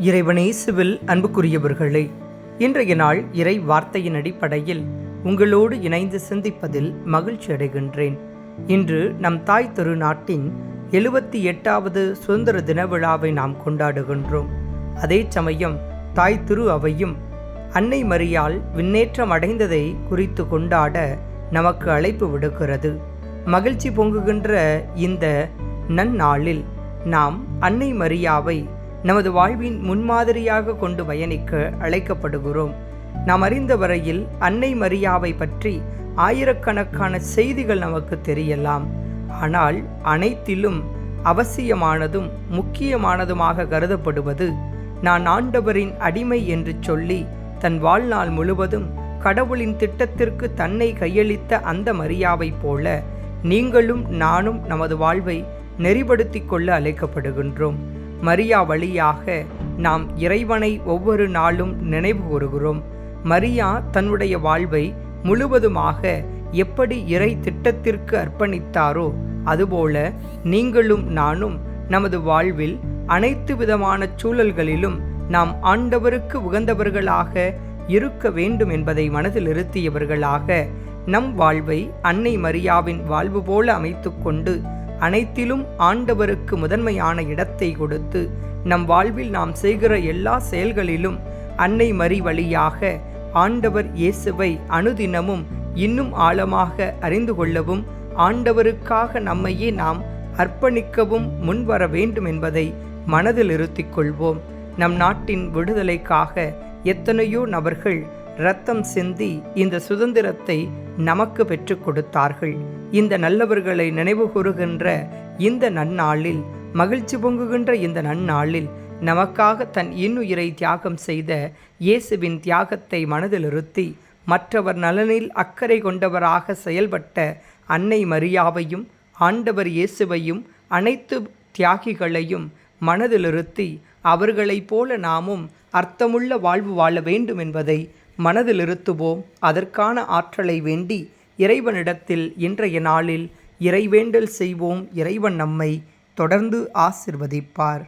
இறைவனேசுவில் அன்புக்குரியவர்களே இன்றைய நாள் இறை வார்த்தையின் அடிப்படையில் உங்களோடு இணைந்து சிந்திப்பதில் மகிழ்ச்சி அடைகின்றேன். இன்று நம் தாய் திருநாட்டின் எழுபத்தி எட்டாவது சுதந்திர தின விழாவை நாம் கொண்டாடுகின்றோம். அதே சமயம் தாய் திரு அவையும் அன்னை மரியால் விண்ணேற்றம் அடைந்ததை குறித்து கொண்டாட நமக்கு அழைப்பு விடுக்கிறது. மகிழ்ச்சி பொங்குகின்ற இந்த நன்னாளில் நாம் அன்னை மரியாவை நமது வாழ்வின் முன்மாதிரியாக கொண்டு பயணிக்க அழைக்கப்படுகிறோம். நாம் அறிந்த வரையில் அன்னை மரியாவை பற்றி ஆயிரக்கணக்கான செய்திகள் நமக்கு தெரியலாம். ஆனால் அனைத்திலும் அவசியமானதும் முக்கியமானதுமாக கருதப்படுவது நான் ஆண்டவரின் அடிமை என்று சொல்லி தன் வாழ்நாள் முழுவதும் கடவுளின் திட்டத்திற்கு தன்னை கையளித்த அந்த மரியாவைப் போல நீங்களும் நானும் நமது வாழ்வை நெறிப்படுத்திக் கொள்ள அழைக்கப்படுகின்றோம். மரியா வழியாக நாம் இறைவனை ஒவ்வொரு நாளும் நினைவு கூறுகிறோம். மரியா தன்னுடைய வாழ்வை முழுவதுமாக எப்படி இறை திட்டத்திற்கு அர்ப்பணித்தாரோ அதுபோல நீங்களும் நானும் நமது வாழ்வில் அனைத்து விதமான சூழல்களிலும் நாம் ஆண்டவருக்கு உகந்தவர்களாக இருக்க வேண்டும் என்பதை மனதில் இருத்தியவர்களாக நம் வாழ்வை அன்னை மரியாவின் வாழ்வு போல அமைத்துக்கொண்டு அனைத்திலும் ஆண்டவருக்கு முதன்மையான இடத்தை கொடுத்து நம் வாழ்வில் நாம் செய்கிற எல்லா செயல்களிலும் அன்னை மறி வழியாக ஆண்டவர் இயேசுவை அனுதினமும் இன்னும் ஆழமாக அறிந்து கொள்ளவும் ஆண்டவருக்காக நம்மையே நாம் அர்ப்பணிக்கவும் முன்வர வேண்டும் என்பதை மனதில் இருத்திக் கொள்வோம். நம் நாட்டின் விடுதலைக்காக எத்தனையோ நபர்கள் ரத்தம் சிந்தி இந்த சுதந்திரத்தை நமக்கு பெற்றுக் கொடுத்தார்கள். இந்த நல்லவர்களை நினைவு கூறுகின்ற இந்த நன்னாளில் மகிழ்ச்சி பொங்குகின்ற இந்த நன்னாளில் நமக்காக தன் இன்னுயிரை தியாகம் செய்த இயேசுவின் தியாகத்தை மனதில் இருத்தி மற்றவர் நலனில் அக்கறை கொண்டவராக செயல்பட்ட அன்னை மரியாவையும் ஆண்டவர் இயேசுவையும் அனைத்து தியாகிகளையும் மனதிலிருத்தி அவர்களைப் போல நாமும் அர்த்தமுள்ள வாழ்வு வாழ வேண்டும் என்பதை மனதில் இருத்துவோம் அதற்கான ஆற்றலை வேண்டி இறைவனிடத்தில் இன்றைய நாளில் இறைவேண்டல் செய்வோம். இறைவன் நம்மை தொடர்ந்து ஆசிர்வதிப்பார்.